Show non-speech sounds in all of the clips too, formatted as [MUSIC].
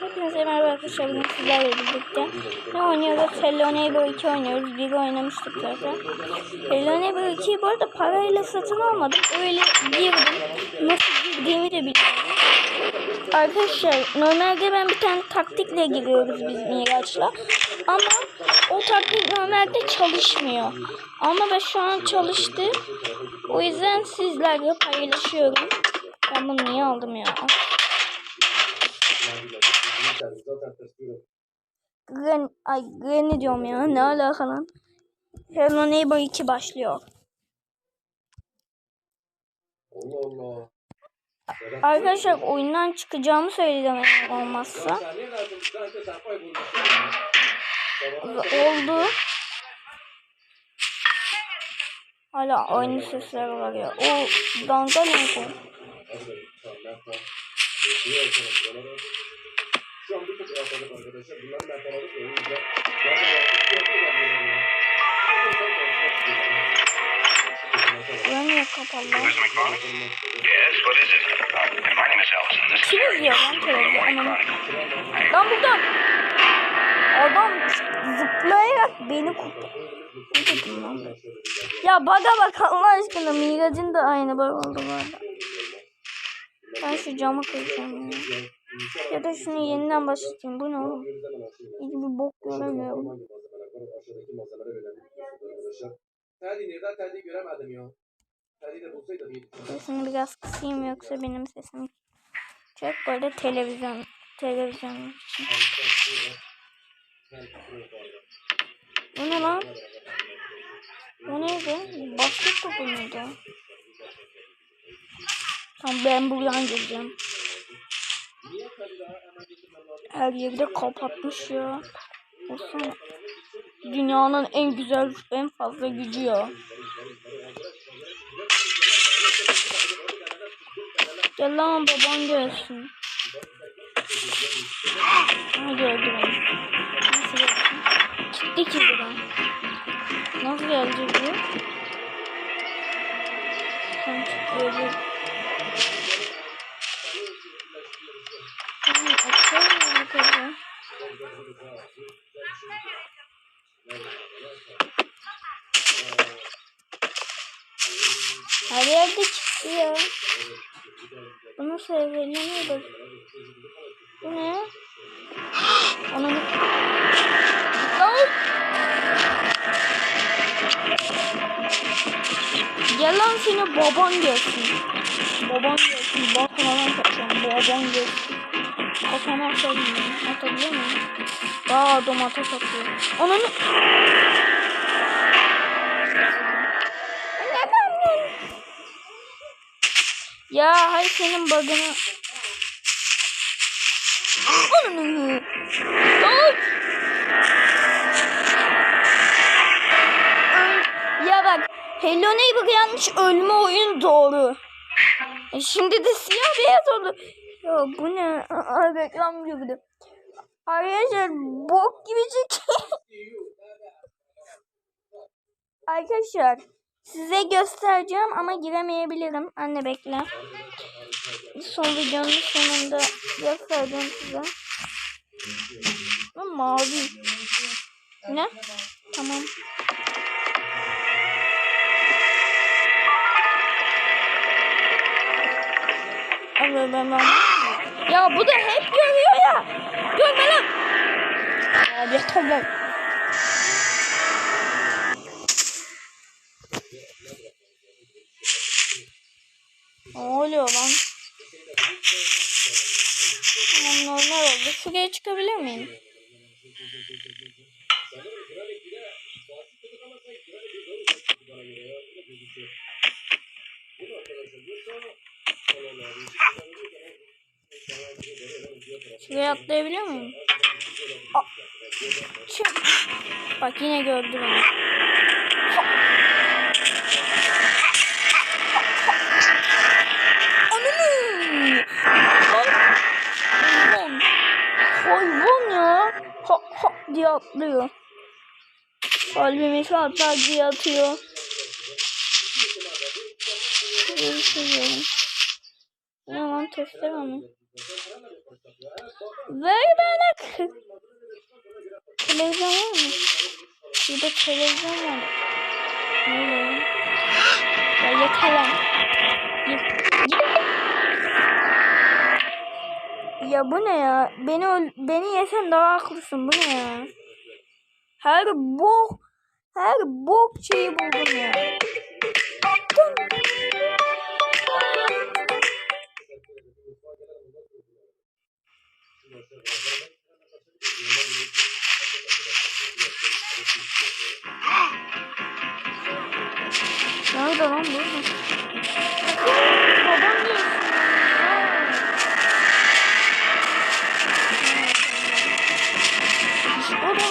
Hepinize merhaba arkadaşlar. Bugün sizlerle birlikte ne oynuyoruz? Hello Neighbor 2 oynuyoruz. Biri oynamıştık zaten. Hello Neighbor 2'yi bu arada parayla satın almadım. Öyle girdim. Nasıl girdiğimi de bilmiyorum. Arkadaşlar normalde ben bir tane taktikle giriyoruz biz Miraç'la. Ama o taktik normalde çalışmıyor. Ama ben şu an çalıştı. O yüzden sizlerle paylaşıyorum. Ben bunu niye aldım ya? Gren, ay Granny diyorum ya. Ne alaka lan? Hello Neighbor 2 başlıyor. Allah Allah. Arkadaşlar oyundan çıkacağımı söyledim olmazsa. Oldu. Hala aynı sesler var ya. O dangal ne bu? Şu an bir tık rahatladık arkadaşlar. Bunların. O yüzden niye kapalı? Kim izliyor lan? Anam. Lan buradan. Adam zıplayarak beni lan? Ya baga bak Allah aşkına. Miracın da aynı bug oldu bu arada. Ben şu camı kıracağım ya. Ya da şunu yeniden başlatayım. Bu ne oğlum? Hiç bok göremiyorum. Aşağıdaki malzemeler önemli. Terliği göremedim ya. Sesini biraz kısayım yoksa benim sesim çok böyle televizyon televizyon. Bu ne lan? Bu neydi? Basket topu muydu? Tamam ben buradan gireceğim. Her yeri kapatmış ya. Baksana. Dünyanın en güzel, en fazla gücü ya. Gel lan baban gelsin. Ha gördü beni. Nasıl gelsin? Gitti ki buradan. Nasıl gelecek bu? Sen çıkıyor. Tamam açalım ya bakalım. Her yerde çıktı ya. Bu nasıl da? Bu ne? Onun... Lan! Gel lan seni baban gelsin. Baban gelsin. Bakmadan kaçacağım. Baban gelsin. Kafama atabiliyor muyum? Atabiliyor muyum? Daha adam ateş atıyor. Ananı... Ya hay senin bug'ını. Ananı. Öl- Ya bak Hello Neighbor yanlış ölme oyun doğru. E şimdi de siyah beyaz oldu. Ya bu ne? Aa, reklam girdi. Arkadaşlar bok gibi çekiyor. [LAUGHS] Arkadaşlar size göstereceğim ama giremeyebilirim. Anne bekle. Son videonun sonunda göstereceğim size. Bu mavi. Ne? Tamam. Ben ben. Ya bu da hep görüyor ya. Görme lan. Yeter lan. Ne oluyor lan? Tamam normal oldu. Şuraya çıkabilir miyim? Şuraya atlayabiliyor muyum? Aa, çık. Bak yine gördü beni. Hayvan ya. Ha ha diye atlıyor. Kalbimi saatler diye atıyor. Ne lan testere mi? Ver bana. Televizyon var mı? Burada televizyon var. Ne oluyor? Ya yeter lan. Git. Ya bu ne ya? Beni beni yesen daha haklısın. Bu ne ya? Her bok her bok şeyi buldum ya. Nerede lan bu? Babam diyorsun.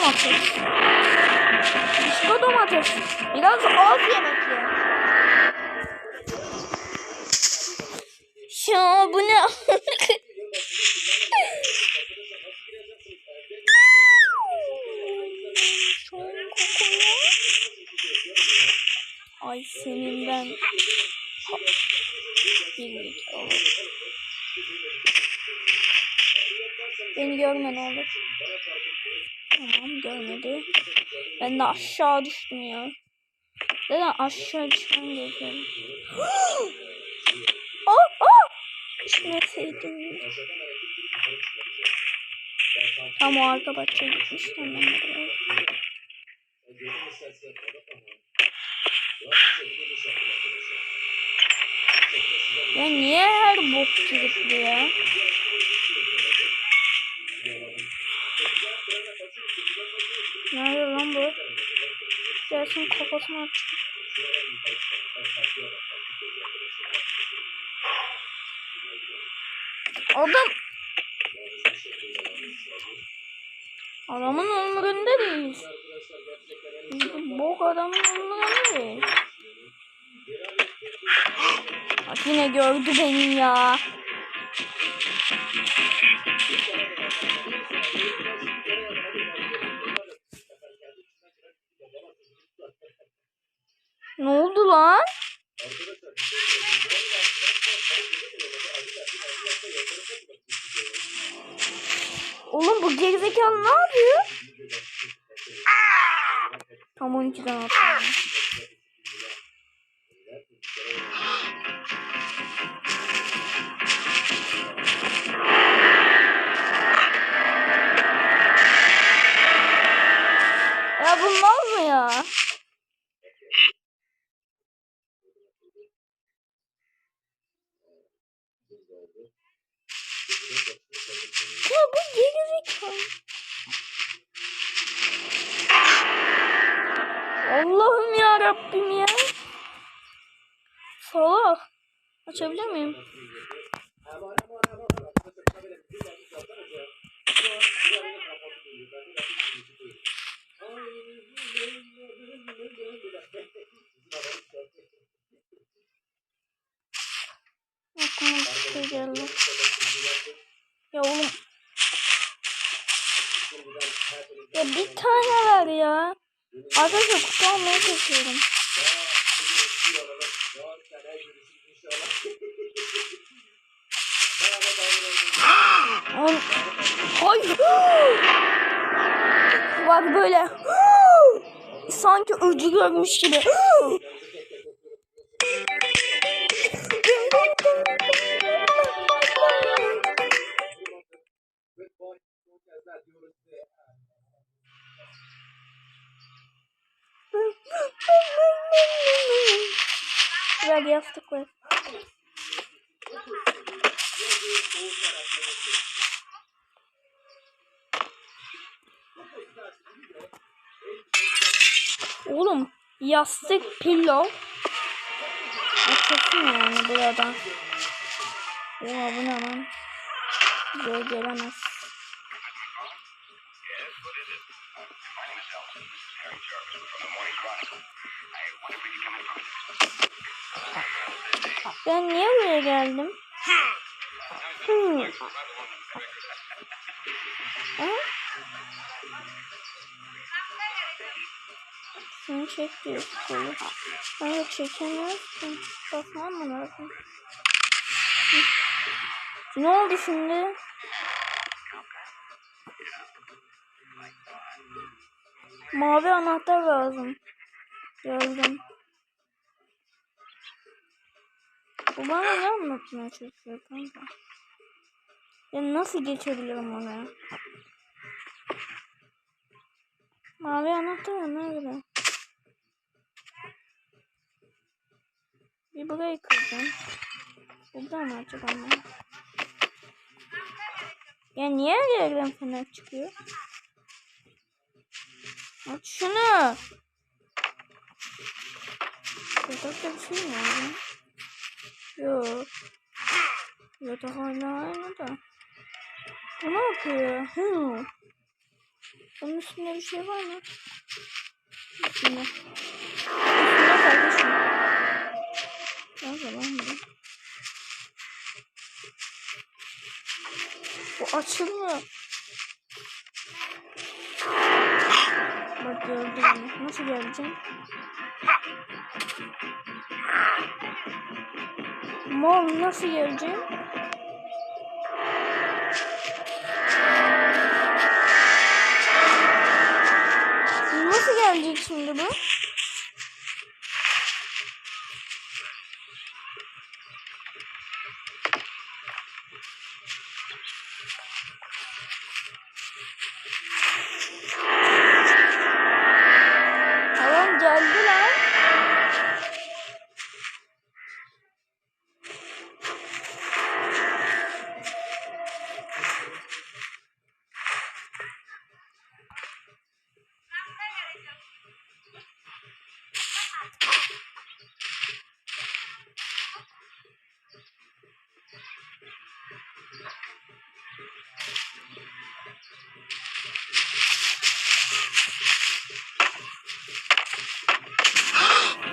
Domates. Disko domates. Biraz az yemek ye. Ya bu ne? Ay senin ben. Olur. Beni görme ne olur. Tamam görmedi. Ben de aşağı düştüm ya. Neden aşağı düşmem gerekiyor? [GASPS] Aa, aa! Düşmeseydim. Tam o arka bahçeye gitmiştim ben de. Ya niye her bok çıkıyor ya? Nerede lan bu? Gelsin kafasına aç. Adam Adamın umurunda değil. Bok adamın umurunda değil. Bak yine gördü beni ya. Bu gerizekalı ne yapıyor? Tam 12'den attım. Arkadaşlar kutu almaya çalışıyorum. Hayır. [GASPS] Bak böyle. [GASPS] Sanki öcü görmüş gibi. [GASPS] [LAUGHS] ver. Oğlum yastık pillow. Açılsın yani buradan. Oha bu ne lan? Buraya gelemez. Ben niye buraya geldim? Hmm. Ha? Seni çek diyor kolu. Bana çekemezsin. Basmam mı lazım? Ne oldu şimdi? Mavi anahtar lazım. Gördüm. Bu bana ne anlatmaya çalışıyor kanka? Ya nasıl geçebilirim oraya? Mavi anahtar nerede? Bir burayı kıracağım. Burada mı acaba? Ya niye her yerden fener çıkıyor? Aç şunu. Yatakta bir şey mi ya? Yok. Yatak hala aynı da. Bu ne yapıyor? Hı. Bunun üstünde bir şey var mı? Üstünde. Üstünde kardeşim. Nerede lan bu? Bu açılmıyor. Bak gördüm onu. Nasıl geleceğim? Mom nasıl geleceğim? Nasıl gelecek şimdi bu?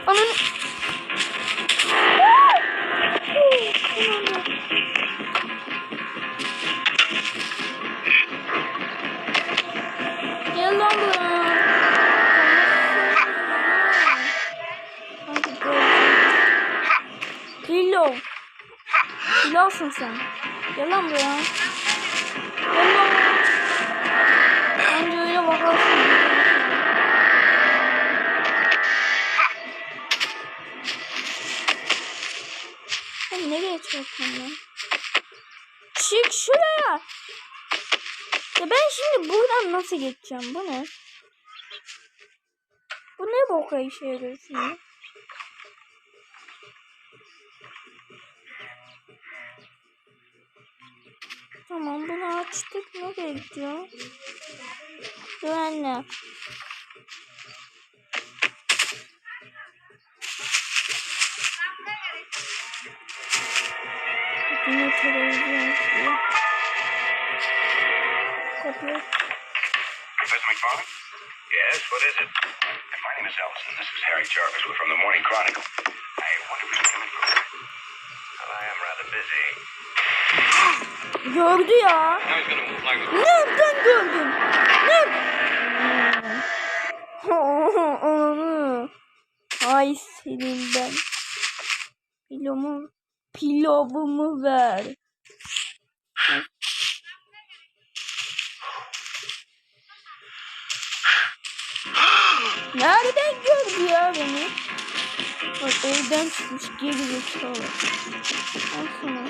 Onun... Gel lan buraya. Pillow. Pillow'sun sen. Gel lan buraya. Nasıl geçeceğim? Bu ne? Bu ne boka işe yarıyor şimdi? Tamam bunu açtık. Yine televizyon istiyor. Kapıyı Professor Yes, what is it? My name is Ellison. This is Harry Jarvis. We're from the Morning Chronicle. I wonder if we can come in for a minute. Well, I am rather busy. gördü ya. Now he's gonna move like a... Nereden gördün? Ne? Onu. Ay senin ben. Pilomu, pilavımı ver. Nereden gördü ya beni? Bak evden çıkmış geri zekalı. Al sana.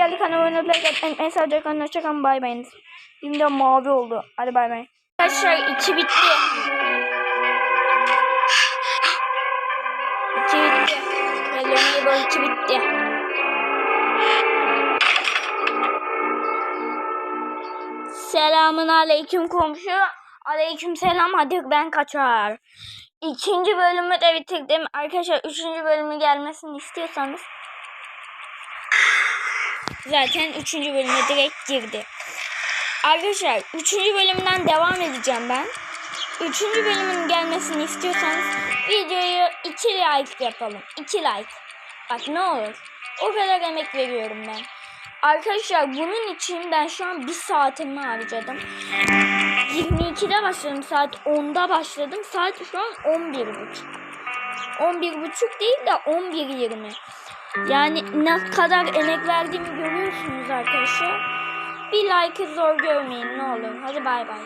Geldik. Kanalıma abone olmayı, atmayı, en sadece kanalına hoşçakalın. Bay bayınız. Şimdi mavi oldu. Hadi bay bay. Arkadaşlar içi bitti. İçi bitti. Hello bu içi bitti. Selamun aleyküm komşu. Aleyküm selam. Hadi ben kaçar. İkinci bölümü de bitirdim. Arkadaşlar üçüncü bölümü gelmesini istiyorsanız zaten üçüncü bölüme direkt girdi. Arkadaşlar üçüncü bölümden devam edeceğim ben. Üçüncü bölümün gelmesini istiyorsanız videoyu iki like yapalım. İki like. Bak ne olur. O kadar emek veriyorum ben. Arkadaşlar bunun için ben şu an bir saatimi harcadım. 22'de başladım. Saat 10'da başladım. Saat şu an 11.30. 11.30 değil de 11.20. Yani ne kadar emek verdiğimi görüyorsunuz arkadaşlar. Bir like'ı zor görmeyin ne olur. Hadi bay bay.